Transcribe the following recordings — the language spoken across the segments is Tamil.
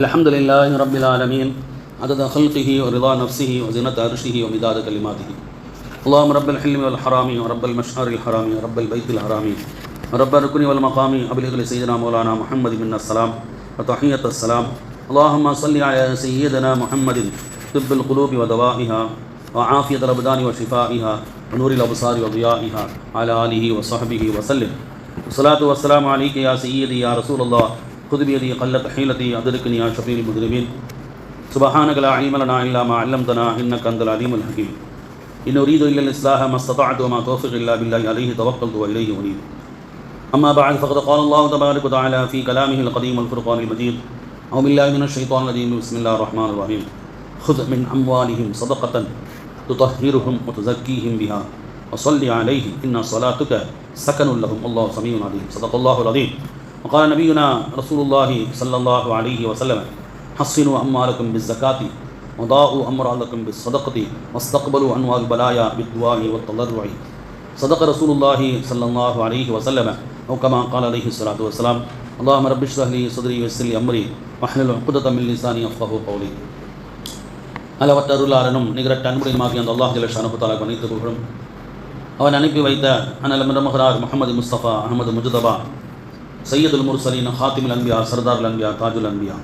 الحمد لله رب العالمين عدد خلقه ورضا نفسه وزنة عرشه ومداد كلماته. اللهم رب الحلم والحرام ورب المشعر الحرام ورب البيت الحرام ورب الركن والمقام أبلغ لسيدنا مولانا محمد من السلام وتحية السلام. اللهم صل على سيدنا محمد طب القلوب ودوائها وعافية الأبدان وشفائها ونور الأبصار وضيائها على آله وصحبه وسلم. والصلاة والسلام عليك يا سيدي يا رسول الله. خذ بيدي قلت حيلتي أدركني يا شفيع المذنبين سبحانك لا علم لنا إلا ما علمتنا إنك أنت العليم الحكيم. إن أريد إلا الإصلاح ما استطعت وما توفق إلا بالله عليه توكلت وإليه أنيب. أما بعد فقد قال الله تبارك وتعالى في كلامه القديم الفرقان المجيد أعوذ بالله من الشيطان الرجيم بسم الله الرحمن الرحيم. خذ من أموالهم صدقة تطهرهم وتزكيهم بها وصل عليه إن صلاتك سكن لهم. الله سميع عليم. صدق الله العظيم. وقال نبينا رسول الله صلى الله عليه وسلم حصنوا أموالكم بالزكاة وضاءوا أموالكم بالصدقة واستقبلوا أنواع البلايا بالدعاء والتضرع صدق رسول الله صلى الله عليه وسلم أو كما قال عليه الصلاة والسلام اللهم رب اشرح لي صدري ويسر لي أمري واحلل عقدة من لساني يفقهوا قولي அளவற்ற அருளாரனும் நிகரட்ட அன்புடையமாகிய அந்த அல்லாஹ் ஜலஷானு தாலா அனைத்து புகழும் அவன் அனுப்பி வைத்த அனல் மரமகரார் முகமது முஸ்தபா அகமது முஜதபா சையதுல் முர்சலீன் ஹாத்திமுல் அன்பியா சர்தார் அன்பியா தாஜுல் அன்பியா.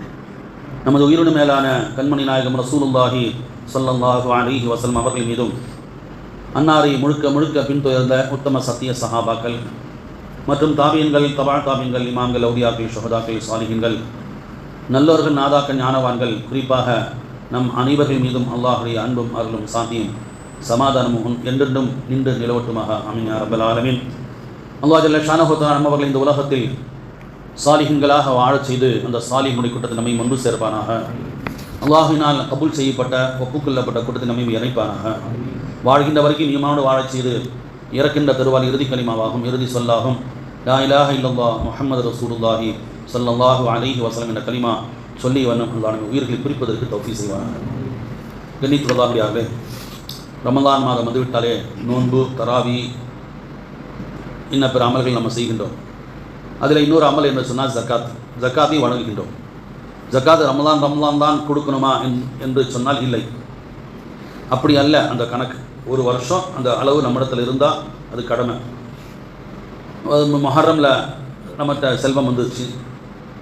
நமது உயிரின மேலான கண்மணி நாயகம் ரசூலுல்லாஹி ஸல்லல்லாஹு அலிஹி வஸல்லம் அவர்கள் மீதும் அன்னாரை முழுக்க முழுக்க பின்தொடர்ந்த உத்தம சத்திய சஹாபாக்கள் மற்றும் தாபியன்கள் தபா தாபியன்கள் இமாம்கள் ஔதியாக்கள் சுகதாக்கள் சாலிஹின்கள் நல்லோர்கள் நாதாக்கள் ஞானவான்கள் குறிப்பாக நம் அனைவர்கள் மீதும் அல்லாஹுடைய அன்பும் அருளும் சாந்தியும் சமாதானமும் என்றென்றும் நின்று நிலவட்டுமாக. அமீன் ரப்பல் ஆலமீன். அல்லாஹ் ஜல்ல ஷானஹுத்தா நம்மவர்களை இந்த உலகத்தில் சாலிஹன்களாக வாழச் செய்து அந்த சாலிஹுடைய கூட்டத்தை நம்மை ஒன்று சேர்ப்பானாக. அல்லாஹினால் கபூல் செய்யப்பட்ட ஒப்புக்கொள்ளப்பட்ட கூட்டத்தை நம்மை இணைப்பானாக. வாழ்கின்ற வரைக்கும் நியமானோடு வாழச் செய்து இறக்கின்ற தருவால் இறுதி கனிமாவாகும் இறுதி சொல்லாகும். லா இலாஹ இல்லல்லா முஹம்மது ரசூலுல்லாஹி ஸல்லல்லாஹு அலைஹி வசலம் என்ற கனிமா சொல்லி வண்ணம் அல்லாஹ் உயிர்களை குறிப்பதற்கு தௌஃபி செய்வானாக. கண்ணித்துள்ளதாகவே ரமலான் மாதம் வந்துவிட்டாலே நோன்பு தராவி இன்ன பிற அமல்கள் நம்ம செய்கின்றோம். அதில் இன்னொரு அமல் என்ன சொன்னால் ஜக்காத். ஜக்காத்தையும் வழங்குகின்றோம். ஜக்காத் ரமலான் ரமலான் தான் கொடுக்கணுமா என்று சொன்னால் இல்லை. அப்படி அல்ல அந்த கணக்கு. ஒரு வருஷம் அந்த அளவு நம்மிடத்தில் இருந்தால் அது கடமை. மொஹரமில் நம்மகிட்ட செல்வம் வந்துச்சு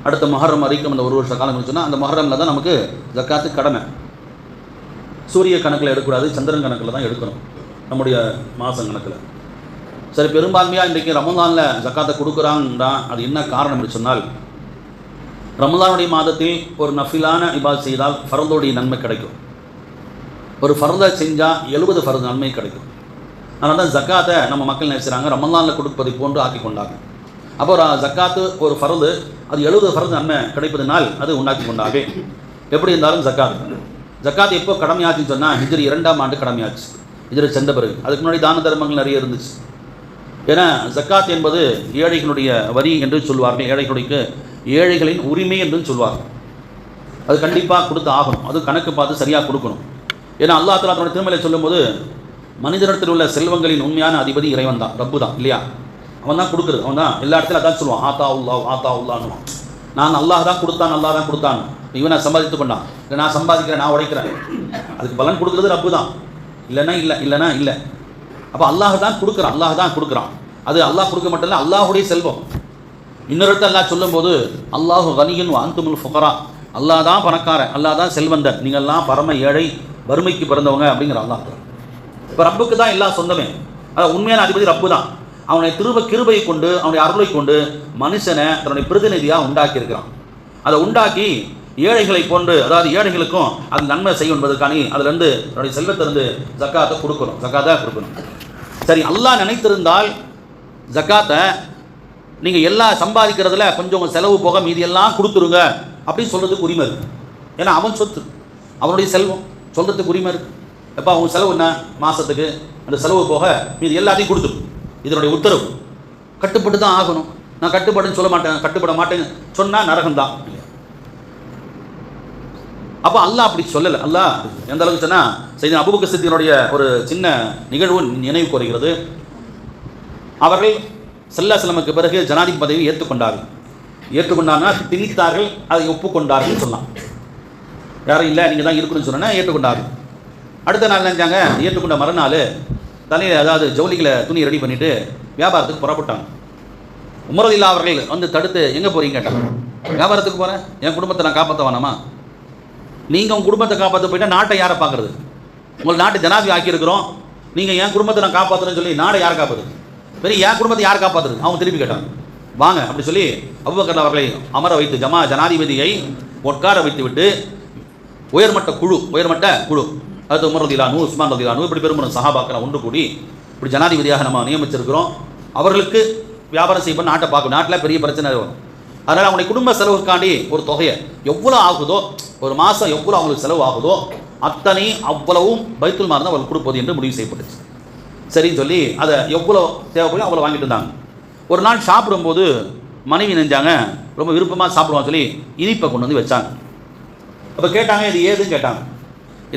அடுத்த மொஹரம் வரைக்கும் அந்த ஒரு வருஷ காலம் இருந்துச்சுன்னா அந்த மொஹரமில் தான் நமக்கு ஜக்காத்து கடமை. சூரிய கணக்கில் எடுக்கக்கூடாது சந்திரன் கணக்கில் தான் எடுக்கணும். நம்முடைய மாதம் கணக்கில். சரி பெரும்பான்மையாக இன்றைக்கு ரமதானில் ஜக்காத்தை கொடுக்குறாங்கடா அது என்ன காரணம் என்று சொன்னால் ரமதானுடைய மாதத்தில் ஒரு நஃபிலான இபாத் செய்தால் ஃபரந்தோடைய நன்மை கிடைக்கும். ஒரு ஃபரதை செஞ்சால் எழுபது ஃபரது நன்மை கிடைக்கும். அதனால் தான் ஜக்காத்தை நம்ம மக்கள் நினைச்சாங்க ரமதானில் கொடுப்பதை போன்று ஆக்கி கொண்டாங்க அப்போ ஒரு ஜக்காத்து ஒரு ஃபரது அது எழுபது ஃபரது நன்மை கிடைப்பதனால் அது உண்டாக்கி கொண்டாங்க எப்படி இருந்தாலும் ஜக்காத். ஜக்காத் எப்போ கடமையாச்சுன்னு சொன்னால் ஹிஜ்ரி இரண்டாம் ஆண்டு கடமையாச்சு. ஹிஜ்ரி சென்ற பிறகு. அதுக்கு முன்னாடி தான தர்மங்கள் நிறைய இருந்துச்சு. ஏன்னா ஜக்காத் என்பது ஏழைகளுடைய வரி என்று சொல்வார்கள். ஏழைகளுக்கு ஏழைகளின் உரிமை என்று சொல்வார்கள். அது கண்டிப்பாக கொடுத்து ஆகணும். அது கணக்கு பார்த்து சரியாக கொடுக்கணும். ஏன்னா அல்லா தலா தன்னுடைய திருமலை சொல்லும்போது மனிதனிடத்தில் உள்ள செல்வங்களின் உண்மையான அதிபதி இறைவன் தான் ரப்பு தான் இல்லையா? அவன் தான் கொடுக்குறது. அவன் தான் எல்லா இடத்துல அதான் சொல்லுவான். ஆத்தா உல்லா ஆத்தா உல்லான்னு நான் அல்லாஹ் தான் கொடுத்தான் அல்லாஹ் தான் கொடுத்தான். இவனை சம்பாதித்து கொண்டான். இல்லை நான் சம்பாதிக்கிறேன் நான் உழைக்கிறேன் அதுக்கு பலன் கொடுக்குறது ரப்பு தான். இல்லைன்னா இல்லை இல்லைன்னா இல்லை. அப்போ அல்லாஹ் தான் கொடுக்குறான் அல்லாஹ் தான் கொடுக்குறான். அது அல்லாஹ் கொடுக்க மட்டும் இல்லை அல்லாஹுடைய செல்வம். இன்னொருத்த அல்லாஹ் சொல்லும்போது அல்லாஹு கனியன் அந்துமுல் ஃபுகரா. அல்லாஹ் தான் பணக்காரன் அல்லாஹ் தான் செல்வந்தன். நீங்கள்லாம் பரம ஏழை வறுமைக்கு பிறந்தவங்க அப்படிங்கிற அல்லாஹ் இப்போ ரப்புக்கு தான் எல்லா சொந்தமே. அதாவது உண்மையான அதிபதி ரப்பு தான். அவனை திரும்ப கிருபை கொண்டு அவனுடைய அருளை கொண்டு மனுஷனை தன்னுடைய பிரதிநிதியாக உண்டாக்கி இருக்கிறான் அதை உண்டாக்கி ஏழைகளை போன்று அதாவது ஏழைகளுக்கும் அது நன்மை செய்யும் என்பதற்கான அதுலேருந்து தன்னுடைய செல்வத்திலிருந்து ஜக்காத்தை கொடுக்கணும். ஜக்காத்தை கொடுக்கணும். சரி அல்லாஹ் நினைத்திருந்தால் ஜக்காத்தை நீங்கள் எல்லாம் சம்பாதிக்கிறதுல கொஞ்சம் உங்கள் செலவு போக மீதி எல்லாம் கொடுத்துருங்க அப்படின்னு சொல்கிறதுக்கு உரிமை இருக்குது ஏன்னா அவன் சொத்து. அவனுடைய செல்வம். சொல்கிறதுக்கு உரிமை இருக்குது எப்போ அவங்க செலவு என்ன? மாதத்துக்கு அந்த செலவு போக மீதி எல்லாத்தையும் கொடுத்துரு. இதனுடைய உத்தரவு. கட்டுப்பட்டு தான் ஆகணும். நான் கட்டுப்பாடுன்னு சொல்ல மாட்டேன். கட்டுப்பட மாட்டேன்னு சொன்னால் நரகம்தான். அப்போ அல்லாஹ் அப்படி சொல்லலை. அல்லாஹ் எந்த அளவுக்கு சொன்னால் செய்தி அபுபக்க சித்தினுடைய ஒரு சின்ன நிகழ்வு நினைவு கூறுகிறது. அவர்கள் செல்லா செல்லமுக்கு பிறகு ஜனாதிபதி பதவியை ஏற்றுக்கொண்டார்கள். ஏற்றுக்கொண்டாங்கன்னா திணித்தார்கள் அதை ஒப்புக்கொண்டார்கள் சொன்னான் யாரும் இல்லை நீங்கள் தான் இருக்கணும்னு சொன்னால் ஏற்றுக்கொண்டார்கள். அடுத்த நாள் நினைச்சாங்க ஏற்றுக்கொண்ட மறுநாள் தலையில் அதாவது ஜவுளிகளை துணி ரெடி பண்ணிவிட்டு வியாபாரத்துக்கு புறப்பட்டாங்க. உமரதில்லா அவர்கள் வந்து தடுத்து எங்கே போகிறீங்க கேட்டாங்க. வியாபாரத்துக்கு போகிறேன் என் குடும்பத்தை நான் காப்பாற்ற வேணாமா? நீங்கள் உங்கள் குடும்பத்தை காப்பாற்ற போயிட்டால் நாட்டை யாரை பார்க்குறது உங்கள் நாட்டை ஜனாதி ஆக்கியிருக்கிறோம். நீங்கள் என் குடும்பத்தை நான் காப்பாற்றுறேன்னு சொல்லி நாடை யார் காப்பாற்றுது பெரிய என் குடும்பத்தை யார் காப்பாற்றுறது அவங்க திருப்பி கேட்டாங்க. வாங்க அப்படி சொல்லி அபுபக்கர் அவர்களை அமர வைத்து ஜமா ஜனாதிபதியை உட்கார வைத்து விட்டு உயர்மட்ட குழு உயர்மட்ட குழு. அது உமர் ரதிலானு உஸ்மான் ரதிலானு இப்படி பெரும்பெரும் சஹாபாக்களை ஒன்று கூடி இப்படி ஜனாதிபதியாக நம்ம நியமிச்சிருக்கிறோம். அவர்களுக்கு வியாபாரம் செய்ய நாட்டை பார்க்கணும். நாட்டில் பெரிய பிரச்சனை வரும். அதனால் அவங்களுடைய குடும்ப செலவுக்காண்டி ஒரு தொகையை எவ்வளோ ஆகுதோ ஒரு மாதம் எவ்வளோ அவங்களுக்கு செலவு ஆகுதோ அத்தனை அவ்வளவும் பைத்துல் மார் தான் அவர்கள் கொடுப்பது என்று முடிவு செய்யப்பட்டுச்சு. சரின்னு சொல்லி அதை எவ்வளோ தேவைப்படும் அவ்வளோ வாங்கிட்டு இருந்தாங்க ஒரு நாள் சாப்பிடும்போது மனைவி நெஞ்சாங்க ரொம்ப விருப்பமாக சாப்பிடுவான்னு சொல்லி இனிப்பை கொண்டு வந்து வச்சாங்க. அப்போ கேட்டாங்க இது ஏதுன்னு கேட்டாங்க.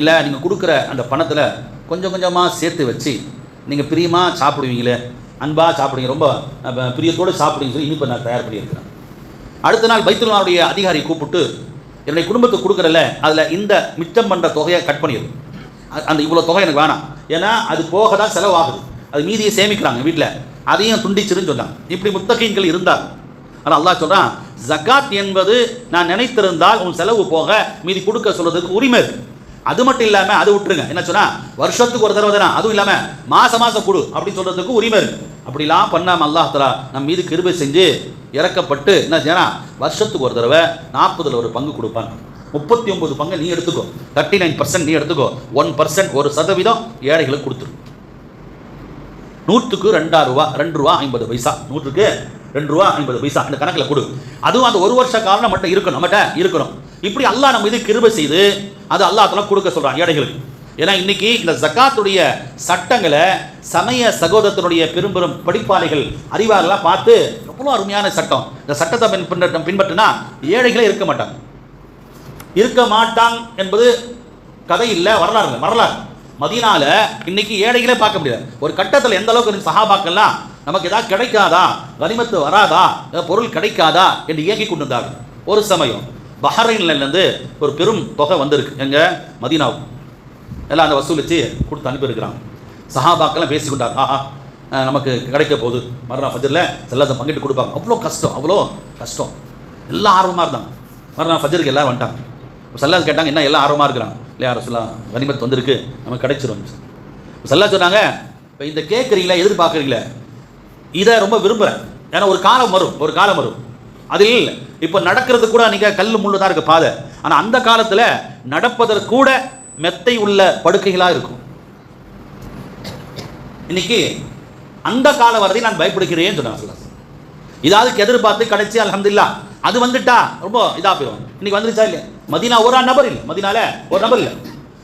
இல்லை நீங்கள் கொடுக்குற அந்த பணத்தில் கொஞ்சம் கொஞ்சமாக சேர்த்து வச்சு நீங்கள் பிரியமாக சாப்பிடுவீங்களே அன்பாக சாப்பிடுவீங்க ரொம்ப பிரியத்தோடு சாப்பிடுவீங்க சொல்லி இனிப்பை நான் தயார் பண்ணியிருக்கிறேன். அடுத்த நாள் பைத்துல்லாவுடைய அதிகாரி கூப்பிட்டு என்னுடைய குடும்பத்துக்கு கொடுக்குறல அதில் இந்த மிச்சம் பண்ணுற தொகையை கட் பண்ணிடுது அந்த இவ்வளோ தொகை எனக்கு வேணாம். ஏன்னா அது போக தான் செலவாகுது. அது மீதியை சேமிக்கிறாங்க வீட்டில் அதையும் துண்டிச்சிருன்னு சொன்னாங்க. இப்படி முத்தகீன்கள் இருந்தார் ஆனால் அல்லாஹ் சொல்கிறான் ஜகாத் என்பது நான் நினைத்திருந்தால் உன் செலவு போக மீதி கொடுக்க சொல்கிறதுக்கு உரிமை இருக்குது அது மட்டும் இல்லாமல் அது விட்டுருங்க. என்ன சொன்னா வருஷத்துக்கு ஒரு தடவை தானே அதுவும் இல்லாமல் மாசம் மாசம் கொடு அப்படின்னு சொல்றதுக்கு உரிமை இருக்கு. அப்படிலாம் பண்ணாமல் அல்லாஹலா நம்ம மீது கிருபை செஞ்சு இறக்கப்பட்டு என்ன செய்யறான்? வருஷத்துக்கு ஒரு தடவை நாற்பதுல ஒரு பங்கு கொடுப்பாங்க. முப்பத்தி ஒன்பது பங்கு நீ எடுத்துக்கோ. தேர்ட்டி நைன் பர்சன்ட் நீ எடுத்துக்கோ. ஒன் பர்சன்ட் ஒரு சதவீதம் ஏழைகளுக்கு கொடுத்துரு. நூற்றுக்கு ரெண்டாயிரம் ரூபா ரெண்டு ரூபா ஐம்பது பைசா. நூற்றுக்கு ரெண்டு ரூபா ஐம்பது பைசா அந்த கணக்கில் கொடு. அதுவும் அந்த ஒரு வருஷ காலம் நம்மகிட்ட இருக்கணும் நம்மகிட்ட இருக்கணும். இப்படி அல்லாஹ் நம்ம இது கிருபை செய்து அது அல்லாஹ் கொடுக்க சொல்கிறான் ஏழைகளுக்கு. ஏன்னா இன்னைக்கு இந்த ஜக்காத்துடைய சட்டங்களை சமய சகோதரத்தினுடைய பெரும்பெரும் படிப்பாளிகள் அறிவாளெல்லாம் பார்த்து எவ்வளோ அருமையான சட்டம். இந்த சட்டத்தை பின்பற்ற பின்பற்றினா ஏழைகளே இருக்க மாட்டாங்க. இருக்க மாட்டான் என்பது கதை இல்லை வரலாறு வரலாறு. மதியனால இன்னைக்கு ஏழைகளே பார்க்க முடியாது. ஒரு கட்டத்தில் எந்த அளவுக்கு சகாபாக்கள்லாம் நமக்கு ஏதாவது கிடைக்காதா? கனிமத்து வராதா? பொருள் கிடைக்காதா? என்று இயங்கி கொண்டிருந்தார்கள். ஒரு சமயம் பஹ்ரைன்லேருந்து ஒரு பெரும் தொகை வந்திருக்கு. எங்கே? மதீனாவும் எல்லாம் அந்த வசூலித்து கொடுத்து அனுப்பியிருக்கிறாங்க. சஹாபாக்கெல்லாம் பேசிக்கொண்டார் ஆஹா நமக்கு கிடைக்க போகுது. மறுநாள் ஃபஜரில் எல்லாத்தையும் பங்கிட்டு கொடுப்பாங்க. அவ்வளோ கஷ்டம் அவ்வளோ கஷ்டம். எல்லாம் ஆர்வமாக இருந்தாங்க. மறுநாள் ஃபஜருக்கு எல்லாம் வந்துட்டாங்க. சல்லாஸ் கேட்டாங்க என்ன எல்லாம் ஆர்வமாக இருக்கிறாங்க? இல்லையா அரசுலாம் கனிமத் வந்திருக்கு. நமக்கு கிடைச்சிரும். சல்லா சொன்னாங்க இப்போ இந்த கேட்குறீங்களா எதிர்பார்க்குறீங்களே? இதை ரொம்ப விரும்புகிறேன் ஏன்னா ஒரு காலம் வரும் ஒரு காலம் வரும். அதில் இப்போ நடக்கிறது கூட நீங்கள் கல் முள்ளு தான் இருக்கு பாதை. ஆனால் அந்த காலத்தில் நடப்பதற்கூட மெத்தை உள்ள படுக்கைகளாக இருக்கும். இன்னைக்கு அந்த கால வரதை நான் பயப்படுகிறேன்னு சொன்னாங்க இதாவதுக்கு எதிர்பார்த்து கிடைச்சி அலமதுல்லா அது வந்துட்டா ரொம்ப இதாக போயிடும் இன்னைக்கு வந்துருச்சா இல்லையா? மதீனா ஒரு நபர் இல்லை. மதினால ஒரு நபர் இல்லை.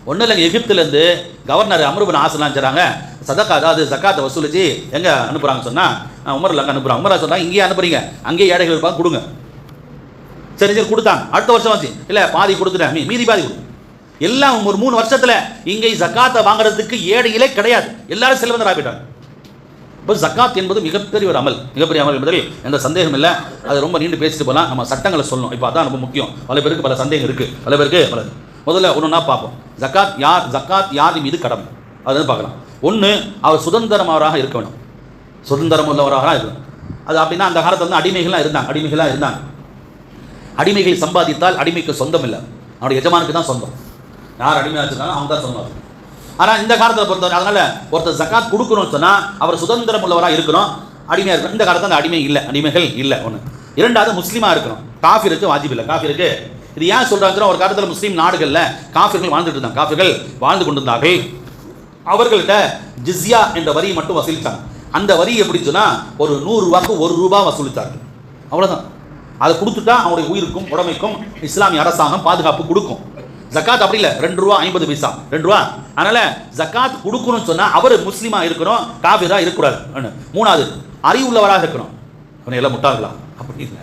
ஒன்றும் இல்லைங்க எகிப்துலேருந்து கவர்னர் அமருபன் ஆசலாம் செய்கிறாங்க சதக்கா அதாவது சக்காத்தை வசூலிச்சு எங்கே அனுப்புகிறாங்க சொன்னால் உமரில் அங்கே அனுப்புகிறாங்க உமரா சொன்னாங்க இங்கேயே அனுப்புறீங்க. அங்கேயே ஏழைகள் இருப்பாங்க கொடுங்க. சரி சரி கொடுத்தாங்க அடுத்த வருஷம் வந்துச்சு இல்லை பாதி கொடுத்துட்டேன். மீ மீதி பாதி கொடு. எல்லாம் ஒரு மூணு வருஷத்தில் இங்கே ஜக்காத்தை வாங்குறதுக்கு ஏழைகளே கிடையாது. எல்லாரும் செல்வந்தர் ஆகிட்டாங்க இப்போ ஜக்காத் என்பது மிகப்பெரிய ஒரு அமல். மிகப்பெரிய அமல் என்பதில் எந்த சந்தேகம் இல்லை. அது ரொம்ப நீண்டு பேசிட்டு போகலாம் நம்ம சட்டங்களை சொல்லணும். இப்போ அதான் ரொம்ப முக்கியம். பல பேருக்கு பல சந்தேகம் இருக்குது பல பேருக்கு பல முதல்ல ஒன்று ஒன்றா பார்ப்போம்? ஜக்காத் யார் ஜக்காத் யார் மீது கடமை அது வந்து பார்க்கலாம். ஒன்று அவர் சுதந்திரமாவராக இருக்க வேணும் சுதந்திரம் உள்ளவராக இருக்கணும். அது அப்படின்னா அந்த காலத்தில் வந்து அடிமைகளாக இருந்தாங்க. அடிமைகளாக இருந்தாங்க. அடிமைகள் சம்பாதித்தால் அடிமைக்கு சொந்தம் இல்லை. அவனுடைய எஜமானுக்கு தான் சொந்தம். யார் அடிமையாக வச்சிருக்காங்க அவங்க தான் சொந்தம் ஆனால் இந்த காலத்தில் பொறுத்தவரை அதனால் ஒருத்தர் ஜக்காத் கொடுக்கணும்னு சொன்னால் அவர் சுதந்திரம் உள்ளவராக இருக்கணும். அடிமையாக இருக்கணும். இந்த காலத்தில் அந்த அடிமை இல்லை. அடிமைகள் இல்லை ஒன்று இரண்டாவது முஸ்லீமாக இருக்கணும். காஃபிருக்கு வாஜிப் இல்லை. காஃபிருக்கு இது ஏன் சொல்கிறாங்கன்னா ஒரு காலத்தில் முஸ்லீம் நாடுகளில் காஃபிர்கள் வாழ்ந்துட்டு இருந்தாங்க. காஃபிர்கள் வாழ்ந்து கொண்டிருந்தார்கள். அவர்கள்ட்ட ஜிஸ்யா என்ற வரியை மட்டும் வசூலித்தாங்க அந்த வரி எப்படின்னு சொன்னால் ஒரு நூறுரூவாக்கு ஒரு ரூபா வசூலித்தார்கள் அவ்வளோதான் அதை கொடுத்துட்டா அவனுடைய உயிருக்கும் உடமைக்கும் இஸ்லாமிய அரசாங்கம் பாதுகாப்பு கொடுக்கும். ஜக்காத் அப்படி இல்லை. ரெண்டு ரூபா ஐம்பது பைசா. ரெண்டு ரூபா. அதனால ஜக்காத் கொடுக்கணும்னு சொன்னால் அவர் முஸ்லீமா இருக்கணும் காபிரா இருக்கக்கூடாது. மூணாவது அறிவுள்ளவராக இருக்கணும். அவனை எல்லாம் முட்டாள்களா? அப்படி இல்லை.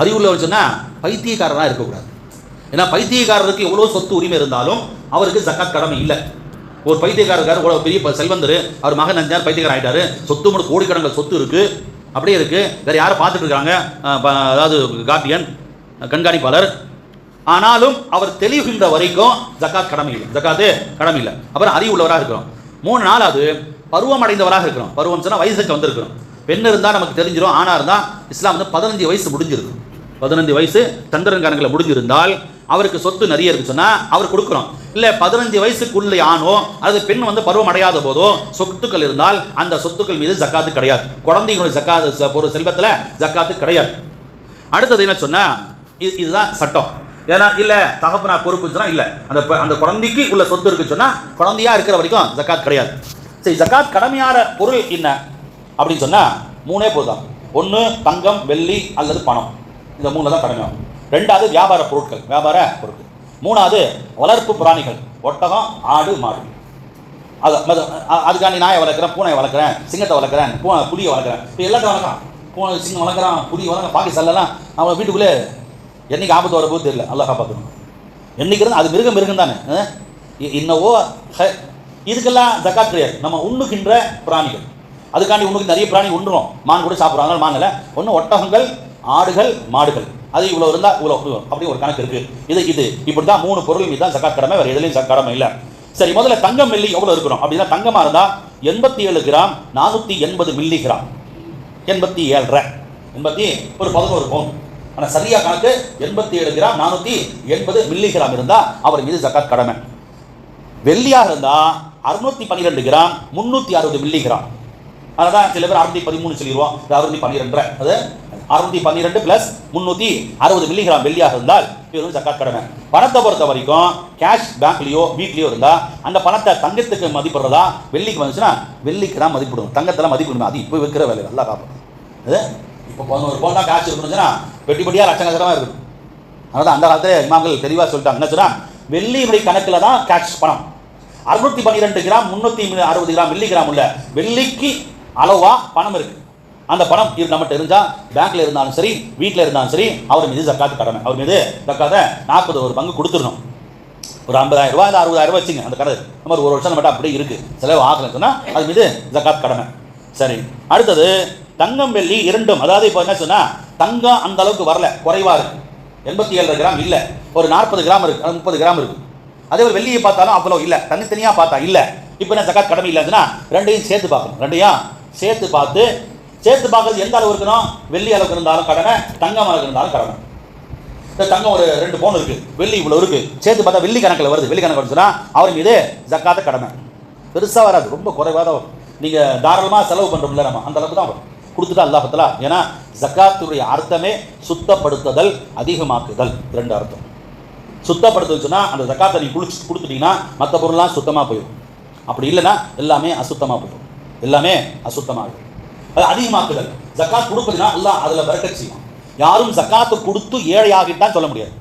அறிவுள்ளவர் சொன்னால் பைத்தியக்காரராக இருக்கக்கூடாது. ஏன்னா பைத்தியக்காரருக்கு எவ்வளோ சொத்து உரிமை இருந்தாலும் அவருக்கு ஜக்காத் கடமை இல்லை. ஒரு பைத்தியக்காரர் இருக்காரு, பெரிய செல்வந்தர் அவர் மகன் அஞ்சார் பைத்தியக்காரர் ஆகிட்டார் சொத்து மட்டும் கோடிக்கணக்கில் சொத்து இருக்குது அப்படியே இருக்குது வேறு யாரும் பார்த்துட்டு இருக்காங்க அதாவது கார்டியன் கண்காணிப்பாளர். ஆனாலும் அவர் தெளிவுகின்ற வரைக்கும் ஜக்காத் கடமை இல்லை. ஜக்காத்து கடமை இல்லை. அப்புறம் அறிவு உள்ளவராக இருக்கிறோம். மூணு நாள் அது பருவம் அடைந்தவராக இருக்கிறோம். பருவம் சொன்னால் வயசுக்கு வந்திருக்கிறோம். பெண் இருந்தால் நமக்கு தெரிஞ்சிடும் ஆணாக இருந்தால் இஸ்லாம் வந்து பதினஞ்சு வயசு முடிஞ்சிருக்கும். பதினஞ்சு வயசு சந்திரன் கணக்கில் முடிஞ்சிருந்தால் அவருக்கு சொத்து நிறைய இருக்கு சொன்னால் அவர் கொடுக்குறோம் இல்லை பதினஞ்சு வயசுக்குள்ளே ஆணோ அல்லது பெண் வந்து பருவம் அடையாத போதோ சொத்துக்கள் இருந்தால் அந்த சொத்துக்கள் மீது ஜக்காத்து கிடையாது. குழந்தைங்களுடைய ஜக்காத்து ஒரு செல்வத்தில் ஜக்காத்து கிடையாது. அடுத்தது என்ன சொன்னால் இது இதுதான் சட்டம். ஏன்னா இல்லை தகப்பனா பொறுப்பு சொன்னால் இல்லை. அந்த அந்த குழந்தைக்கு உள்ள சொத்து இருக்குன்னு சொன்னால் குழந்தையா இருக்கிற வரைக்கும் ஜக்காத் கிடையாது. சரி ஜக்காத் கடமையான பொருள் என்ன? அப்படின்னு சொன்னால் மூணே போதும். ஒன்று தங்கம் வெள்ளி அல்லது பணம். இந்த மூணில் தான் கடமை ரெண்டாவது வியாபார பொருட்கள் வியாபார பொருட்கள். மூணாவது வளர்ப்பு பிராணிகள் ஒட்டகம் ஆடு மாடு. அது அது- அதுக்காண்டி நாயை வளர்க்குறேன் பூனை வளர்க்குறேன் சிங்கத்தை வளர்க்குறேன் பூ புளியை வளர்க்குறேன். இப்போ எல்லாத்தையும் வளர்க்குறான் பூனை சிங்கம் வளர்க்குறான் புளி வளர்க்குறான் பாகிஸ்தான்லாம் அவன் வீட்டுக்குள்ளே என்னைக்கு ஆபத்து வரப்போது தெரியல. நல்லா காப்பாற்றணும் என்னைக்கு அது மிருகம் மிருகம் தானே. இ- இன்னவோ ஹ- இதுக்கெல்லாம் ஜக்காத் கிடையாது. நம்ம உண்ணுகின்ற பிராணிகள். அதுக்காண்டி உனக்கு நிறைய பிராணி உண்ணுறோம் மான் கூட சாப்பிட்றாங்க மானில் ஒன்று ஒட்டகங்கள் ஆடுகள் மாடுகள். அது இவ்வளோ இருந்தால் இவ்வளோ அப்படி ஒரு கணக்கு இருக்குது இது இது. இப்படி தான் மூணு பொருள் மீது தான் ஜக்காத் கடமை வேறு எதுலையும் ஜக்காத் கடமை இல்லை. சரி முதல்ல தங்கம் மில்லி எவ்வளோ இருக்கிறோம்? அப்படின்னா தங்கமாக இருந்தால் எண்பத்தி ஏழு கிராம் நானூற்றி எண்பது மில்லி கிராம் எண்பத்தி ஏழரை எண்பத்தி ஒரு பதினோரு பவுன். ஆனால் சரியா கணக்கு எண்பத்தி ஏழு கிராம் நானூற்றி எண்பது மில்லி கிராம் இருந்தால் அவர் மீது ஜக்காத் கடமை. வெள்ளியாக இருந்தால் அறுநூற்றி பன்னிரெண்டு கிராம் முந்நூற்றி அறுபது மில்லி கிராம் அதனால் சில பேர் அறுநூத்தி பதிமூணு சொல்லிடுவோம் அறுநூத்தி பன்னிரெண்டு அது அறுநூத்தி பன்னிரெண்டு பிளஸ் முந்நூற்றி அறுபது மில்லிகிராம் வெள்ளியாக இருந்தால் இது வந்து ஜக்காத் கடமை. பணத்தை பொறுத்த வரைக்கும் கேஷ் பேங்க்லேயோ வீட்லேயோ இருந்தால் அந்த பணத்தை தங்கத்துக்கு மதிப்பிடுறதா? வெள்ளிக்கு வந்துச்சுன்னா வெள்ளிக்கு தான் மதிப்பிடும் தங்கத்தில் மதிப்பிடும் அது இப்போ விற்கிற வேலை நல்லா காப்போம் அது? இப்போ பதினோரு பவுன் தான் காசு இருக்கணும்னா பெட்டி பெட்டியாக லட்சக்கணக்கமாக இருக்கும் அதனால் அந்த காலத்தில் இமாம்கள் தெளிவாக சொல்லிட்டாங்க. என்ன சொன்னால் வெள்ளியினுடைய கணக்கில் தான் கேஷ் பணம். அறுநூத்தி பன்னிரெண்டு கிராம் முந்நூற்றி அறுபது கிராம் வெள்ளி கிராம் உள்ள வெள்ளிக்கு அளவா பணம் இருக்கு. அந்த பணம் இது நம்மகிட்ட இருந்தால் பேங்க்ல இருந்தாலும் சரி வீட்டில் இருந்தாலும் சரி அவர் மீது ஜக்காத்து கடமை. அவர் மீது ஜக்காத்தை நாற்பது ஒரு பங்கு கொடுத்துடணும். ஒரு ஐம்பதாயிரம் ரூபாய் இல்லை அறுபதாயிரம் ரூபாய் வச்சுங்க அந்த கடை. இந்த மாதிரி ஒரு வருஷம் மட்டும் அப்படியே இருக்கு. செலவு ஆகலன்னு சொன்னால் அது மீது ஜக்காத் கடமை. சரி. அடுத்தது தங்கம் வெள்ளி இரண்டும். அதாவது இப்போ என்ன சொன்னால் தங்கம் அந்த அளவுக்கு வரல. குறைவாக இருக்கு. எண்பத்தி ஏழரை கிராம் இல்லை. ஒரு நாற்பது கிராம் இருக்குது முப்பது கிராம் இருக்கு. அதே ஒரு வெள்ளியை பார்த்தாலும் அவ்வளோ இல்லை. தனித்தனியாக பார்த்தா இல்லை. இப்போ என்ன ஜக்காத் கடமை இல்லைன்னா ரெண்டையும் சேர்த்து பார்க்கணும். ரெண்டையும் சேர்த்து பார்த்து சேர்த்து பார்க்கறது எந்த அளவு இருக்கணும்? வெள்ளி அளவுக்கு இருந்தாலும் கடனை தங்கம் அளவுக்கு இருந்தாலும் கடனை. இந்த தங்கம் ஒரு ரெண்டு பவுன் இருக்கு. வெள்ளி இவ்வளோ இருக்கு. சேர்த்து பார்த்தா வெள்ளி கணக்கில் வருது. வெள்ளி கணக்கு வருதுன்னா அவர் மீது ஜக்காத கடமை. பெருசாக வராது. ரொம்ப குறைவாக தான் வரும். நீங்கள் தாராளமாக செலவு பண்ணுறோம்ல நம்ம. அந்த அளவுக்கு தான் வரும். கொடுத்துட்டா அல்லாஹத்தலா ஏன்னா ஜக்காத்துடைய அர்த்தமே சுத்தப்படுத்துதல் அதிகமாக்குதல். ரெண்டு அர்த்தம். சுத்தப்படுத்துதல் சொன்னால் அந்த ஜக்காத்தை நீ குளிச்சு கொடுத்துட்டீங்கன்னா மற்ற பொருள்லாம் சுத்தமாக போயிடும். அப்படி இல்லைன்னா எல்லாமே அசுத்தமாக போயிடும். எல்லாமே அசுத்தமாகும் அது அதிகமாக்குதல். ஜக்காத் கொடுப்பதுனா அல்லாஹ் அதில் பறக்கச் செய்யும் யாரும் ஜக்காத்து கொடுத்து ஏழையாகிட்டான் சொல்ல முடியாது.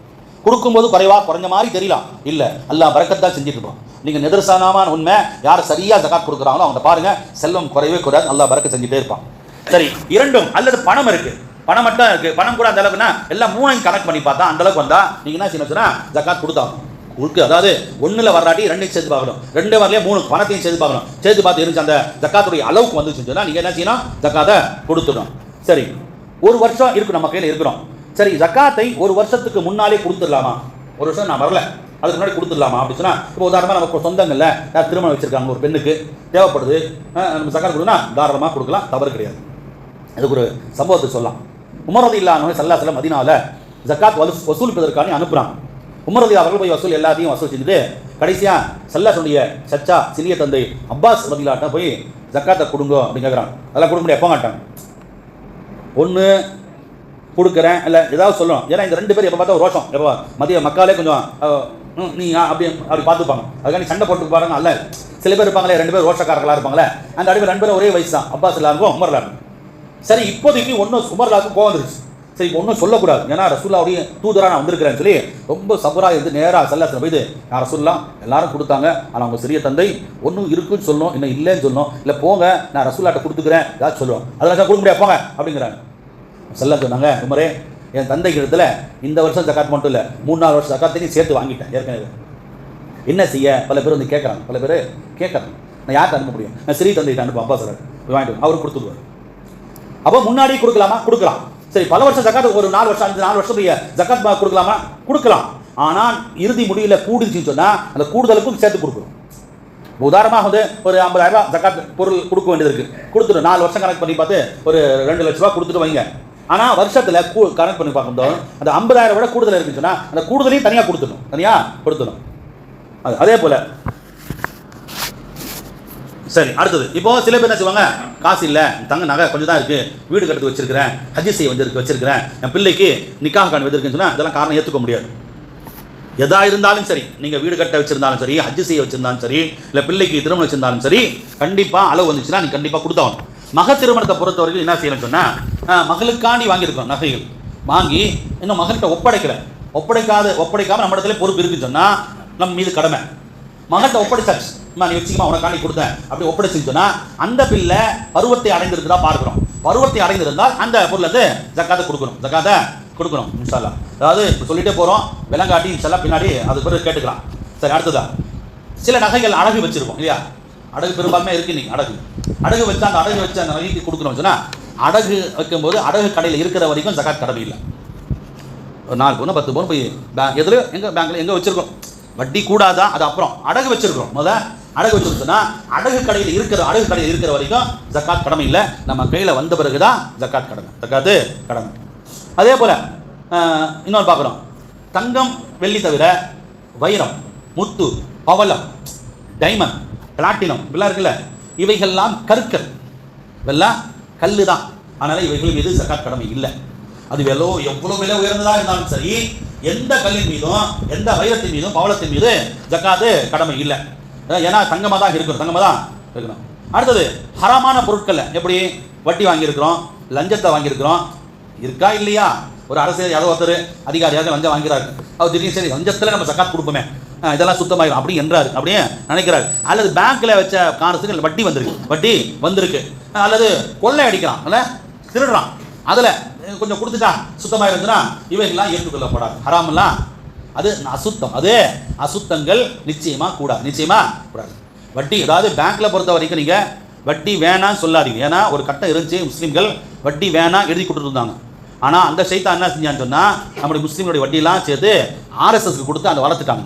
கொடுக்கும்போது குறைவா குறைஞ்ச மாதிரி தெரியலாம் இல்லை எல்லாம் வரக்கத்தான் செஞ்சுட்டு இருப்பான். நீங்கள் நிதர்சனமான உண்மை யார் சரியாக ஜக்காத் கொடுக்குறாங்களோ அவங்க பாருங்கள் செல்வம் குறையவே குறையாது நல்லா வரக்க செஞ்சுட்டே இருப்பான். சரி இரண்டும் அல்லது பணம் இருக்குது பணம் மட்டும் இருக்குது பணம் கூட அந்த அளவுக்குன்னா எல்லாம் மூணையும் கனெக்ட் பண்ணி பார்த்தா அந்த அளவுக்கு வந்தால் நீங்கள் என்ன செய்யணும் சொன்னா ஜக்காத் கொடுத்தாகும் உருக்கு அதாவது ஒன்றில் வராட்டி ரெண்டையும் சேர்த்து பார்க்கணும். ரெண்டு வரலையே மூணு. பணத்தையும் சேர்த்து பார்க்கணும். சேர்த்து பார்த்து இருந்துச்சு அந்த ஜக்காத்துடைய அளவுக்கு வந்துச்சுன்னு சொன்னா நீங்கள் என்ன செய்யணும்? தக்காத்தை கொடுத்துடணும். சரி. ஒரு வருஷம் இருக்கு நம்ம கையில் இருக்கிறோம். சரி ஜக்காத்தை ஒரு வருஷத்துக்கு முன்னாலே கொடுத்துடலாமா? ஒரு வருஷம் நான் வரல. அதுக்கு முன்னாடி கொடுத்துடலாமா? அப்படி சொன்னால் இப்போ உதாரணமாக நமக்கு சொந்தங்கள்ல யார் திருமணம் வச்சிருக்காங்க ஒரு பெண்ணுக்கு தேவைப்படுது நம்ம ஜக்காத் கொடுக்குன்னா தாராளமாக கொடுக்கலாம் தவறு கிடையாது. அதுக்கு ஒரு சம்பவத்தை சொல்லலாம். உமரது இல்லாமல் சல்லாசலம் மதினாவில் ஜக்காத் வலு வசூலிப்பதற்கான அனுப்புகிறாங்க உமரதி அவர்கள் போய் வசூல் எல்லாத்தையும் வசூல் செஞ்சுட்டு கடைசியாக சல்லாசனுடைய சச்சா சிறிய தந்தை அப்பாஸ் ரதிலாட்ட போய் ஜக்காத்தை கொடுங்க அப்படின்னு கேட்குறான் அதெல்லாம் கொடுக்க முடியாது எப்போ மாட்டாங்க ஒன்று கொடுக்குறேன் இல்லை ஏதாவது சொல்லணும். ஏன்னா இந்த ரெண்டு பேர் எப்போ பார்த்தா ஒரு ரோஷம். எப்போ மதிய மக்காலே கொஞ்சம் ம், நீ அப்படி அப்படி பார்த்துப்பாங்க. அதுக்காண்டி சண்டை போட்டு பாருங்க அல்ல சில பேர் இருப்பாங்களே ரெண்டு பேர் ரோஷக்காரர்களாக இருப்பாங்களே அந்த அடிமை ரெண்டு பேரும் ஒரே வயசு தான் அப்பாஸ் இல்லாருக்கும் உமர் சரி இப்போதைக்கு ஒன்றும் உமர்லாவுக்கு கோவம் இருந்துச்சு. சரி ஒன்றும் சொல்லக்கூடாது. ஏன்னா ரசூல்லாவுடைய தூதராக நான் வந்திருக்கிறேன்னு சொல்லி ரொம்ப சபராக இருந்து நேராக சல்லாசன போயிது நான் ரசூல்லா எல்லாரும் கொடுத்தாங்க. ஆனால் அவங்க சிறிய தந்தை ஒன்றும் இருக்குன்னு சொல்லணும் இன்னும் இல்லைன்னு சொல்லணும் இல்லை போங்க. நான் ரசூல்லாட்ட கொடுத்துக்கிறேன். ஏதாச்சும் சொல்லுவோம் அதெல்லாம் கொடுக்க முடியாது. போங்க. அப்படிங்கிறாங்க. செல்ல சொன்னாங்க. உமரே என் தந்தை இடத்துல இந்த வருஷம் ஜக்காத் மட்டும் இல்லை மூணு நாலு வருஷம் ஜக்காத்தையும் சேர்த்து வாங்கிட்டேன் ஏற்கனவே. என்ன செய்ய? பல பேர் வந்து கேட்குறாங்க பல பேர் கேட்குறாங்க நான் யார்கிட்ட அனுப்ப முடியும்? நான் சிறிய தந்தைகிட்ட அனுப்ப அப்பா சார் வாங்கிட்டு அவர் கொடுத்துருவார் அப்போ முன்னாடி கொடுக்கலாமா? கொடுக்கலாம். சரி பல வருஷம் ஜக்காத் ஒரு நாலு வருஷம் அஞ்சு நாலு வருஷத்துடைய ஜக்காத் பா- கொடுக்கலாமா? கொடுக்கலாம். ஆனால் இறுதி முடிவில் கூடுச்சுன்னு சொன்னால் அந்த கூடுதலுக்கும் சேர்த்து கொடுக்கணும். உதாரணமாக வந்து ஒரு ஐம்பதாயிரம் ரூபா ஜக்காத் பொருள் கொடுக்க வேண்டியது இருக்குது கொடுத்துட்டு நாலு வருஷம் கணக்கு பண்ணி பார்த்து ஒரு ரெண்டு லட்ச ரூபா கொடுத்துட்டு வைங்க. ஆனால் வருஷத்தில் கூ கணக்கு பண்ணி பார்க்கும்போது அந்த ஐம்பதாயிரம் விட கூடுதல் இருக்குன்னு சொன்னால் அந்த கூடுதலையும் தனியாக கொடுத்துடணும். தனியாக கொடுத்துடணும். அது அதே போல் சரி அடுத்தது. இப்போ சில பேர் என்ன செய்வாங்க? காசு இல்லை தங்க நகை கொஞ்சம் தான் இருக்கு. வீடு கட்டு வச்சிருக்கிறேன். ஹஜ்ஜி செய்ய வந்திருக்கு வச்சிருக்கிறேன். என் பிள்ளைக்கு நிக்காக காண் வந்திருக்குன்னு சொன்னால் இதெல்லாம் காரணம் ஏற்றுக்க முடியாது. எதா இருந்தாலும் சரி நீங்க வீடு கட்ட வச்சிருந்தாலும் சரி ஹஜ்ஜி செய்ய வச்சிருந்தாலும் சரி இல்லை பிள்ளைக்கு திருமணம் வச்சிருந்தாலும் சரி கண்டிப்பா அளவு வந்துச்சுன்னா நீ கண்டிப்பா கொடுத்தாகணும். மக திருமணத்தை பொறுத்த வரைக்கும் என்ன செய்யணும்னு சொன்னா மகளுக்காண்டி வாங்கியிருக்கோம் நகைகள். வாங்கி இன்னும் மகள்கிட்ட ஒப்படைக்கல. ஒப்படைக்காத ஒப்படைக்காமல் நம்ம இடத்துல பொறுப்பு இருக்குன்னு சொன்னால் நம்ம மீது கடமை. மகள்கிட்ட ஒப்படைச்சாச்சு. நான் நீ வச்சுக்கமா உனக்காண்டி கொடுத்தேன். அப்படி ஒப்படைச்சுன்னு சொன்னா அந்த பிள்ளை பருவத்தை அடைந்திருக்குதா பார்க்கிறோம். பருவத்தை அடைந்திருந்தால் அந்த பொருள் வந்து ஜக்காத்தை கொடுக்கணும். ஜக்காத்தை கொடுக்கணும் இன்ஷால்லா அதாவது இப்போ சொல்லிட்டே போகிறோம் விலங்காட்டி இன்ஷால்லா பின்னாடி அது பிறகு கேட்டுக்கலாம். சரி அடுத்ததா? சில நகைகள் அடகு வச்சுருக்கோம் இல்லையா? அடகு பெரும்பாலுமே இருக்கு இன்னைக்கு அடகு. அடகு வச்சா அந்த அடகு வச்ச அந்த நகைக்கு கொடுக்கணும் சொன்னால் அடகு வைக்கும்போது அடகு கடையில் இருக்கிற வரைக்கும் ஜக்காத் கடமை இல்லை. ஒரு நாலு பவுன் பத்து பவுன் போய் பேங்க் எதில் எங்கே பேங்க்கில் எங்கே வச்சுருக்கோம். வட்டி கூடாதா? அது அப்புறம். அடகு வச்சிருக்கிறோம். முத அடகு வச்சிருக்கோம்னா அடகு கடையில் இருக்கிற அடகு கடையில் இருக்கிற வரைக்கும் ஜக்காத் கடமை இல்லை. நம்ம கையில் வந்த பிறகு தான் ஜக்காத் கடமை. ஜக்காத்து கடமை. அதே போல் இன்னொன்று பார்க்குறோம். தங்கம் வெள்ளி தவிர வைரம் முத்து பவளம் டைமண்ட் பிளாட்டினம் இப்படிலாம் இருக்குல்ல. இவைகள்லாம் கற்கள். இதெல்லாம் கல்லு தான் அதனால் இவைகள் மீது ஜக்காத் கடமை இல்லை. அது வெலோ எவ்வளோ விலை உயர்ந்ததாக இருந்தாலும் சரி எந்த கல்லின் மீதும் எந்த வைரத்தின் மீதும் பவளத்தின் மீது ஜக்காத்து கடமை இல்லை. ஏன்னா தங்கமாக தான் இருக்கிறோம் தங்கமாக தான் இருக்கணும். அடுத்தது ஹரமான பொருட்களை எப்படி வட்டி வாங்கியிருக்கிறோம் லஞ்சத்தை வாங்கியிருக்கிறோம் இருக்கா இல்லையா? ஒரு அரசியல் யாரோ ஒருத்தர் அதிகாரியாக லஞ்சம் வாங்கிறாரு. அவர் திடீர்னு சரி லஞ்சத்தில் நம்ம ஜக்காத் கொடுப்போமே. இதெல்லாம் சுத்தமாயிடும் அப்படி என்றாரு அப்படியே நினைக்கிறாரு. அல்லது பேங்க்ல வச்ச காரத்துக்கு வட்டி வந்திருக்கு வட்டி வந்திருக்கு. அல்லது கொள்ளை அடிக்கிறான் இல்லை திருடுறான். அதில் கொஞ்சம் கொடுத்துட்டா சுத்தமாக இருந்துன்னா இவைகள்லாம் ஏற்றுக்கொள்ளப்படாது. ஹராமெல்லாம் அது அசுத்தம். அது அசுத்தங்கள் நிச்சயமாக கூடாது. நிச்சயமாக கூடாது. வட்டி அதாவது பேங்க்கில் பொறுத்த வரைக்கும் நீங்கள் வட்டி வேணாம்னு சொல்லாதீங்க. ஏன்னா ஒரு கட்டம் இருந்துச்சு முஸ்லீம்கள் வட்டி வேணாம் எழுதி கொடுத்துருந்தாங்க. ஆனால் அந்த சைத்தான் என்ன செஞ்சான்னு சொன்னால் நம்முடைய முஸ்லீம்களுடைய வட்டியெல்லாம் சேர்த்து ஆர்எஸ்எஸ்க்கு கொடுத்து அதை வளர்த்துட்டாங்க.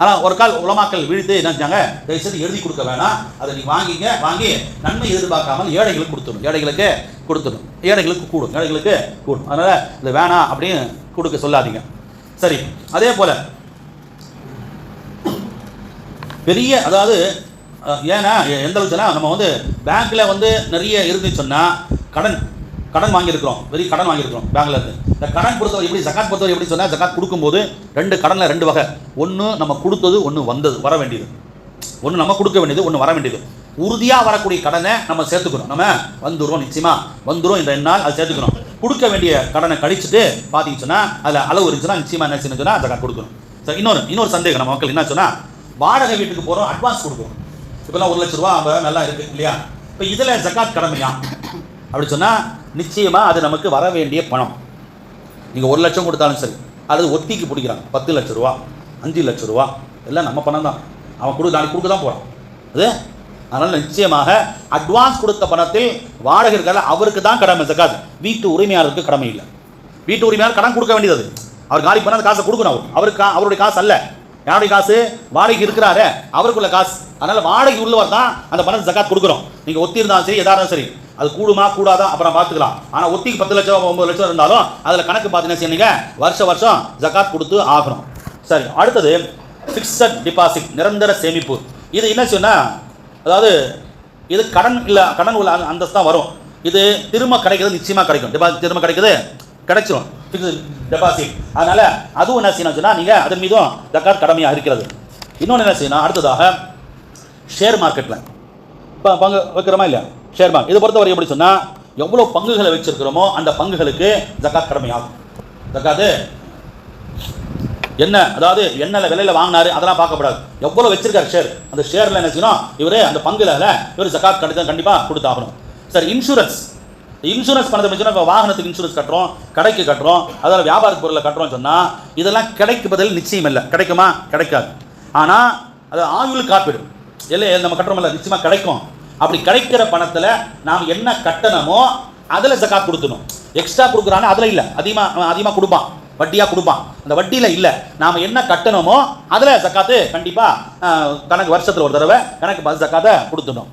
ஆனால் ஒரு கால் உலமாக்கல் விழுந்து என்ன செஞ்சாங்க? தயவுசெய்து எழுதி கொடுக்க வேணாம். அதை நீ வாங்கிங்க வாங்கி நன்மை எதிர்பார்க்காமல் ஏழைகளுக்கு கொடுத்துடும் ஏழைகளுக்கு கொடுத்துடும் ஏழைகளுக்கு கூடும். ஏழைகளுக்கு கூடும். அதனால் இது வேணாம் அப்படின்னு கொடுக்க சொல்லாதீங்க. சரி அதே போல் பெரிய அதாவது ஏன்னா எந்த அளவுக்குனா நம்ம வந்து பேங்க்கில் வந்து நிறைய இருந்துன்னு சொன்னால் கடன் கடன் வாங்கியிருக்கிறோம். பெரிய கடன் வாங்கியிருக்கிறோம் பேங்க்லேருந்து இந்த கடன் பொறுத்தவரை எப்படி ஜக்காத் பொறுத்தவரை எப்படி சொன்னால் ஜக்காத் கொடுக்கும்போது ரெண்டு கடனில் ரெண்டு வகை. ஒன்று நம்ம கொடுத்தது ஒன்று வந்தது வர வேண்டியது. ஒன்று நம்ம கொடுக்க வேண்டியது ஒன்று வர வேண்டியது. உறுதியாக வரக்கூடிய கடனை நம்ம சேர்த்துக்கணும். நம்ம வந்துடுவோம் நிச்சயமாக வந்துடும் இந்த ரெண்டு நாள் அதை சேர்த்துக்கணும். கொடுக்க வேண்டிய கடனை கழிச்சுட்டு பார்த்தீங்கன்னு சொன்னால் அதில் அளவு இருந்துச்சுன்னா நிச்சயமாக என்ன செய்யணும் சொன்னால் அதை கொடுக்கணும். சார் இன்னொரு இன்னொரு சந்தேகம் நம்ம மக்கள் என்ன சொன்னால் வாடகை வீட்டுக்கு போகிறோம் அட்வான்ஸ் கொடுக்குறோம் இப்போல்லாம் ஒரு லட்ச ரூபா நல்லா இருக்குது இல்லையா? இப்போ இதில் ஜக்காத் கடமையா? அப்படி சொன்னால் நிச்சயமாக அது நமக்கு வர வேண்டிய பணம். நீங்கள் ஒரு லட்சம் கொடுத்தாலும் சரி அல்லது ஒத்திக்கு பிடிக்கிறாங்க பத்து லட்ச ரூபா அஞ்சு லட்ச ரூபா எல்லாம் நம்ம பணம் தான். அவன் கொடு நாளைக்கு கொடுக்க தான் போகிறான் அது? அதனால் நிச்சயமாக அட்வான்ஸ் கொடுத்த பணத்தில் வாடகை இருக்கால அவருக்கு தான் கடமை சக்காது. வீட்டு உரிமையாளருக்கு கடமை இல்லை. வீட்டு உரிமையாளர் கடன் கொடுக்க வேண்டியது அது. அவர் காலி பண்ண அந்த காசை கொடுக்கணும் அவர். அவருக்கு அவருடைய காசு அல்ல. யாருடைய காசு? வாடகைக்கு இருக்கிறாரே அவருக்குள்ள காசு. அதனால வாடகை உள்ளவர் தான் அந்த பணத்தை ஜக்காத் கொடுக்குறோம். நீங்கள் ஒத்தி இருந்தாலும் சரி எதாக இருந்தாலும் சரி. அது கூடுமா கூடாதா? அப்புறம் பார்த்துக்கலாம். ஆனால் ஒத்திக்கு பத்து லட்சம் ஒன்பது லட்சம் இருந்தாலும் அதில் கணக்கு பார்த்தீங்கன்னா சொன்னீங்க வருஷ வருஷம் ஜக்காத் கொடுத்து ஆகணும். சரி அடுத்தது ஃபிக்ஸட் டிபாசிட் நிரந்தர சேமிப்பு. இது என்ன சொன்னால் அதாவது இது கடன் இல்லை கடன் உள்ள அந்த- அந்தஸ்து தான் வரும். இது திரும்ப கிடைக்கிறது நிச்சயமாக கிடைக்கும். டிபாசிட் திரும்ப கிடைக்குது கிடைச்சிரும். டெபாசிட். அதனால அதுவும் என்ன செய்யணும் சொன்னால் நீங்கள் அதன் மீதும் ஜக்காத் கடமையாக இருக்கிறது. இன்னொன்று என்ன செய்யணும்? அடுத்ததாக ஷேர் மார்க்கெட்டில் இப்போ பங்கு வைக்கிறோமா இல்லையா? ஷேர் மார்க் இதை பொறுத்தவரை எப்படி சொன்னால் எவ்வளோ பங்குகளை வச்சிருக்கிறோமோ அந்த பங்குகளுக்கு ஜக்காத் கடமையாகும். ஜக்காத்து என்ன அதாவது என்னென்ன விலையில் வாங்கினாரு அதெல்லாம் பார்க்கப்படாது. எவ்வளோ வச்சிருக்காரு ஷேர் அந்த ஷேரில் என்ன செய்யணும்? இவர் அந்த பங்குல இவர் ஜக்காத் கண்டிப்பாக கண்டிப்பாக கொடுத்தாகணும். சார் இன்சூரன்ஸ் இன்சூரன்ஸ் பண்ணது வச்சுன்னா இப்போ வாகனத்துக்கு இன்சூரன்ஸ் கட்டுறோம் கடைக்கு கட்டுறோம் அதாவது வியாபார பொருளை கட்டுறோம் சொன்னால் இதெல்லாம் கிடைக்கு பதில் நிச்சயம் இல்லை. கிடைக்குமா? கிடைக்காது. ஆனால் அது ஆயுள் காப்பீடு. இல்லை நம்ம கட்டுறோம்ல நிச்சயமாக கிடைக்கும். அப்படி கிடைக்கிற பணத்தில் நாம் என்ன கட்டணமோ அதில் ஜக்காத் கொடுக்கணும் எக்ஸ்ட்ரா கொடுக்குறானே அதில் இல்லை. அதிகமாக அதிகமாக கொடுப்பான். வட்டியாக கொடுப்பான். அந்த வட்டியில் இல்லை. நாம் என்ன கட்டணமோ அதில் ஜக்காத்து கண்டிப்பாக கணக்கு வருஷத்தில் ஒரு தடவை கணக்கு பஸ் ஜக்காத்தை கொடுத்துடணும்.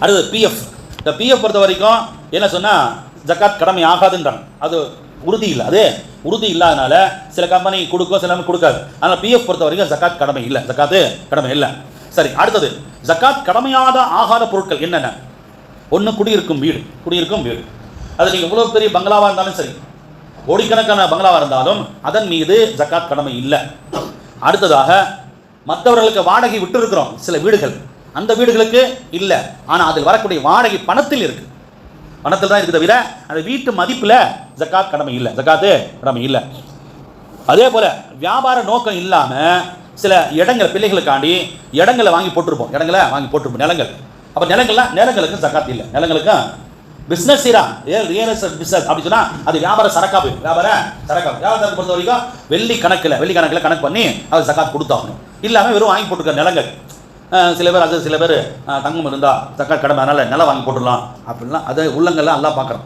அடுத்து பிஎஃப் இந்த பிஎஃப் பொறுத்த வரைக்கும் என்ன சொன்னால் ஜக்காத் கடமை ஆகாதுன்றாங்க. அது உறுதி இல்லை. அது உறுதி இல்லாதனால சில கம்பெனி கொடுக்கும் சில கொடுக்காது. அதனால் பிஎஃப் பொறுத்த வரைக்கும் ஜக்காத் கடமை இல்லை. ஜக்காத்து கடமை இல்லை. சரி அடுத்தது. ஜக்காத் கடமையாத ஆகாத பொருட்கள் என்னென்ன? ஒன்று குடியிருக்கும் வீடு. குடியிருக்கும் வீடு. அது நீங்கள் இவ்வளோ பெரிய பங்களாவாக இருந்தாலும் சரி கோடிக்கணக்கான பங்களாவாக இருந்தாலும் அதன் மீது ஜக்காத் கடமை இல்லை. அடுத்ததாக மற்றவர்களுக்கு வாடகை விட்டு இருக்கிறோம் சில வீடுகள். அந்த வீடுகளுக்கு இல்லை. ஆனால் அதில் வரக்கூடிய வாடகை பணத்தில் இருக்குது பணத்தில் தான் இருக்குது தவிர அந்த வீட்டு மதிப்பில் ஜக்காத் கடமை இல்லை. ஜக்காத்து கடமை இல்லை. அதே போல் வியாபார நோக்கம் இல்லாமல் சில இடங்கள் பிள்ளைகளுக்காண்டி இடங்களை வாங்கி போட்டிருப்போம். இடங்களை வாங்கி போட்டிருப்போம். நிலங்கள். அப்போ நிலங்கள்லாம் நிலங்களுக்கு ஜக்காத் இல்லை. நிலங்களுக்கும் பிஸ்னஸ் சீரா ரியல் எஸ்டேட் பிஸ்னஸ் அப்படி சொன்னால் அது வியாபார சரக்கா வியாபார சரக்கா வியாபார சரக்கு பொறுத்த வரைக்கும் வெள்ளி கணக்கில் வெள்ளி கணக்கில் கணக்கு பண்ணி அது ஜக்காத் கொடுத்தாகணும். இல்லாமல் வெறும் வாங்கி போட்டுருக்க நிலங்கள். சில பேர் அது சில பேர் தங்கம் இருந்தால் தக்காளி கடமை அதனால் நிலம் வாங்கி போட்டுடலாம் அப்படின்லாம். அதை உள்ளங்கள்லாம் எல்லாம் பார்க்குறோம்.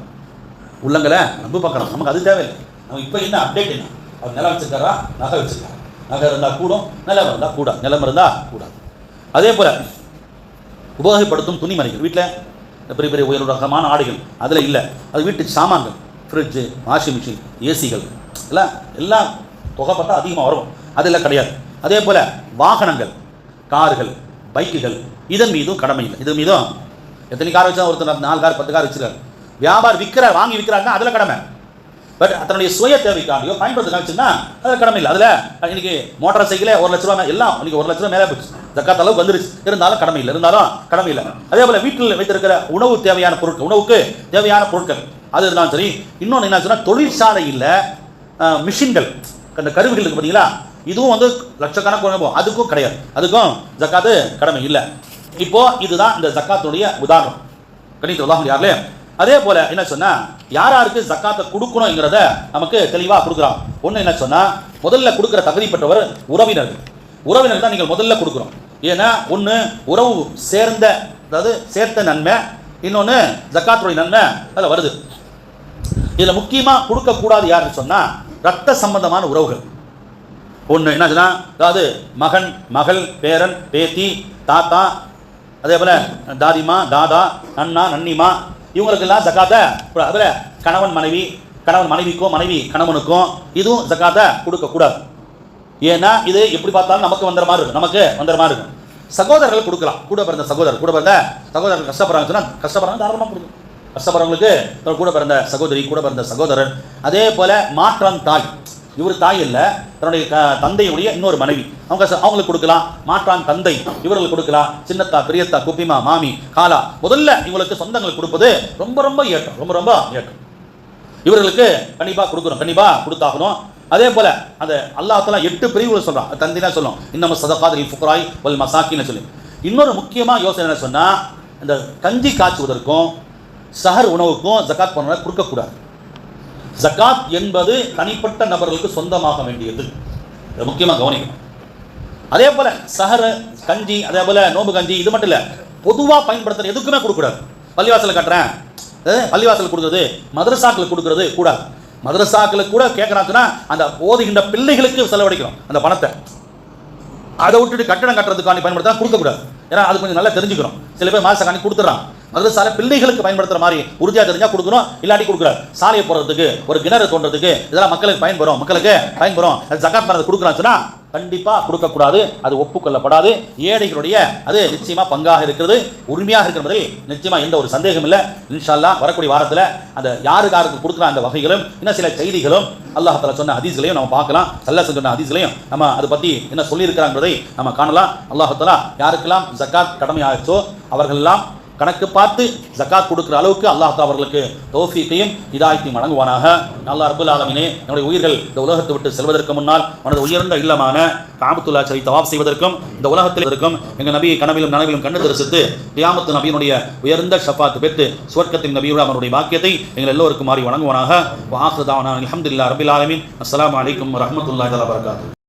உள்ளங்களை நம்ம பார்க்குறோம். நமக்கு அது தேவையில்லை. நம்ம இப்போ என்ன அப்டேட் என்ன? அவர் நிலம் வச்சுருக்காரா? நகை வச்சிருக்காரா? நகை இருந்தால் கூடும் நிலம் இருந்தால் கூடாது. நிலம் இருந்தால் கூடாது. அதே போல் உபயோகப்படுத்தும் துணிமணிகள் வீட்டில் இந்த பெரிய பெரிய உயர் ரகமான ஆடைகள் அதில் இல்லை. அது வீட்டு சாமான்கள் ஃப்ரிட்ஜு வாஷிங் மிஷின் ஏசிகள் எல்லாம் எல்லாம் தொகை பார்த்தா அதிகமாக வரும். அதெல்லாம் கிடையாது. அதே போல் வாகனங்கள் கார்கள் பைக்குகள். இதன் மீதும் கடமை இல்லை. இது மீதும் எத்தனை கார் வச்சா ஒருத்தர் நாலு கார் பத்து கார் வச்சுருக்காரு. வியாபாரம் விற்கிற வாங்கி விற்கிறாங்கன்னா அதில் கடமை. பட் தன்னுடைய சுய தேவைக்காண்டியோ பயன்படுத்த காமிச்சுன்னா அது கடமை இல்லை. அதில் இன்னைக்கு மோட்டார் சைக்கிளே ஒரு லட்ச ரூபா எல்லாம் இன்னைக்கு ஒரு லட்ச ரூபா மேலே போச்சு. ஜக்காத் அளவுக்கு வந்துருச்சு. இருந்தாலும் கடமை இல்லை. இருந்தாலும் கடமை இல்லை. அதே போல் வீட்டில் வைத்திருக்கிற உணவு தேவையான பொருட்கள் உணவுக்கு தேவையான பொருட்கள் அது இருந்தாலும் சரி இன்னொன்று என்ன சொன்னால் தொழிற்சாலையில் மிஷின்கள். அந்த கருவிகள் இருக்குது பார்த்தீங்களா இதுவும் வந்து லட்சக்கணக்கான போகும். அதுக்கும் கிடையாது. அதுக்கும் ஜக்காத்து கடமை இல்லை. இப்போ இதுதான் இந்த ஜக்காத்துடைய உதாரணம். கணித்த உதாரணம் யாருலே அதே போல என்ன சொன்னா யார் யாருக்கு ஜக்காத்தை கொடுக்கணுங்கிறத நமக்கு தெளிவா கொடுக்குறான். ஒன்று என்ன சொன்னா முதல்ல கொடுக்குற தகுதி பெற்றவர் உறவினர்கள் உறவினர். தான் நீங்கள் முதல்ல கொடுக்குறோம் ஏன்னா ஒன்று உறவு சேர்ந்த அதாவது சேர்த்த நன்மை இன்னொன்று ஜக்காத்துடைய நன்மை அதில் வருது. இதில் முக்கியமாக கொடுக்கக்கூடாது யாருன்னு சொன்னால் ரத்த சம்பந்தமான உறவுகள். பொண்ணு என்னாச்சுன்னா அதாவது மகன் மகள் பேரன் பேத்தி தாத்தா அதே போல் தாதிமா தாதா நன்னா நன்னிமா இவங்களுக்கெல்லாம் ஜக்காத்தை அதில் கணவன் மனைவி கணவன் மனைவிக்கும் மனைவி கணவனுக்கும் இதுவும் ஜக்காத்தை கொடுக்கக்கூடாது ஏன்னா இது எப்படி பார்த்தாலும் நமக்கு வந்துற மாதிரி இருக்கும். நமக்கு வந்துற மாதிரி இருக்கும். சகோதரர்கள் கொடுக்கலாம். கூட பிறந்த சகோதரர் கூட பிறந்த சகோதரர்கள் கஷ்டப்படுறாங்க சொன்னால் கஷ்டப்படுறாங்க தாராளமாக கொடுக்கும் கஷ்டப்படுறவங்களுக்கு கூட பிறந்த சகோதரி கூட பிறந்த சகோதரன் அதே போல் மாற்றம் தாய். இவர் தாய் இல்லை தன்னுடைய க- தந்தையுடைய இன்னொரு மனைவி. அவங்க அவங்களுக்கு கொடுக்கலாம் மாற்றான் தந்தை இவர்களுக்கு கொடுக்கலாம். சின்னத்தா பெரியத்தா குப்பிமா மாமி காலா முதல்ல இவங்களுக்கு சொந்தங்களுக்கு கொடுப்பது ரொம்ப ரொம்ப ஏற்றம் ரொம்ப ரொம்ப ஏற்றம் இவர்களுக்கு கண்டிப்பாக கொடுக்குறோம் கண்டிப்பாக கொடுத்தாகணும். அதே போல அந்த அல்லாத்தெல்லாம் எட்டு பிரிவுகள் சொல்கிறான் அது தந்தினா சொல்லும். இன்னமும் சதகாதிரி ஃபுக்ராய் வல் மசாக்கின்னு சொல்லி. இன்னொரு முக்கியமாக யோசனை என்ன சொன்னால் இந்த கஞ்சி காய்ச்சுவதற்கும் சஹர் உணவுக்கும் ஜக்காத் பண்ண கொடுக்கக்கூடாது. ஜக்காத் என்பது தனிப்பட்ட நபர்களுக்கு சொந்தமாக வேண்டியது. இதை முக்கியமாக கவனிக்கணும். அதே போல சஹர கஞ்சி அதே போல நோம்பு கஞ்சி இது மட்டும் இல்லை பொதுவாக பயன்படுத்துற எதுக்குமே கொடுக்கக்கூடாது. பள்ளிவாசலில் கட்டுறேன் பள்ளிவாசல் கொடுக்குறது மதரசாக்களுக்கு கொடுக்குறது கூடாது. மதரசாக்களுக்கு கூட கேட்குறாங்கன்னா அந்த ஓதுகின்ற பிள்ளைகளுக்கு செலவழிக்கணும் அந்த பணத்தை. அதை விட்டுட்டு கட்டணம் கட்டுறதுக்காண்டி பயன்படுத்தா கொடுக்கக்கூடாது. ஏன்னா அது கொஞ்சம் நல்லா தெரிஞ்சுக்கிறோம் சில பேர் மாச கொடுத்துட்றான் அதாவது மதரசால பிள்ளைகளுக்கு பயன்படுத்துற மாதிரி உறுதியாக தெரிஞ்சா கொடுக்கணும் இல்லாட்டி கொடுக்குறாரு சாலையை போடுறதுக்கு ஒரு கிணறு தோன்றதுக்கு இதெல்லாம் மக்களுக்கு பயன்பெறும் மக்களுக்கு பயன்பெறும் அது ஜக்காத் மரத்தை கொடுக்குறாச்சுன்னா கண்டிப்பாக கொடுக்கக்கூடாது. அது ஒப்புக்கொள்ளப்படாது. ஏழைகளுடைய அது நிச்சயமாக பங்காக இருக்கிறது. உரிமையாக இருக்கிறதில் நிச்சயமாக எந்த ஒரு சந்தேகம் இல்லை. இன்ஷால்லா வரக்கூடிய வாரத்தில் அந்த யாருக்கு யாருக்கு கொடுக்குற அந்த வகைகளும் இன்னும் சில செய்திகளும் அல்லாஹ் சொன்ன ஹதீஸ்களையும் நம்ம பார்க்கலாம். சல்லா சொன்ன ஹதீஸ்களையும் நம்ம அதை பற்றி என்ன சொல்லியிருக்கிறாங்கிறதை நம்ம காணலாம். அல்லாஹ் யாருக்கெல்லாம் ஜக்காத் கடமையாச்சோ அவர்களெல்லாம் கணக்கு பார்த்து ஜக்காத் கொடுக்குற அளவுக்கு அல்லாஹ் அவர்களுக்கு தௌஃபீக்கையும் இதாயத்தையும் வழங்குவானாக. நல்லா ரபுல் ஆலமினே நம்முடைய உயிர்கள் இந்த உலகத்தை விட்டு செல்வதற்கு முன்னால் மனது உயர்ந்த இல்லமான காமத்துல்லா சரி தவாப் செய்வதற்கும் இந்த உலகத்தில் இருக்கும் எங்கள் நபியை கனவிலும் நனவிலும் கண்டு தரிசித்து கியாமத்து நபியினுடைய உயர்ந்த ஷஃபாத் பெற்று சுவர்க்கத்தின் நபியோட அவனுடைய பாக்கியத்தை எங்கள் எல்லோருக்கும் மாறி வழங்குவானாக. வாஹுதாவான அலமதுல்லா ரபில் ஆலமின். அஸ்லாம் அலைக்கும் வரஹ்மத்துல்லாஹி வரகாத்து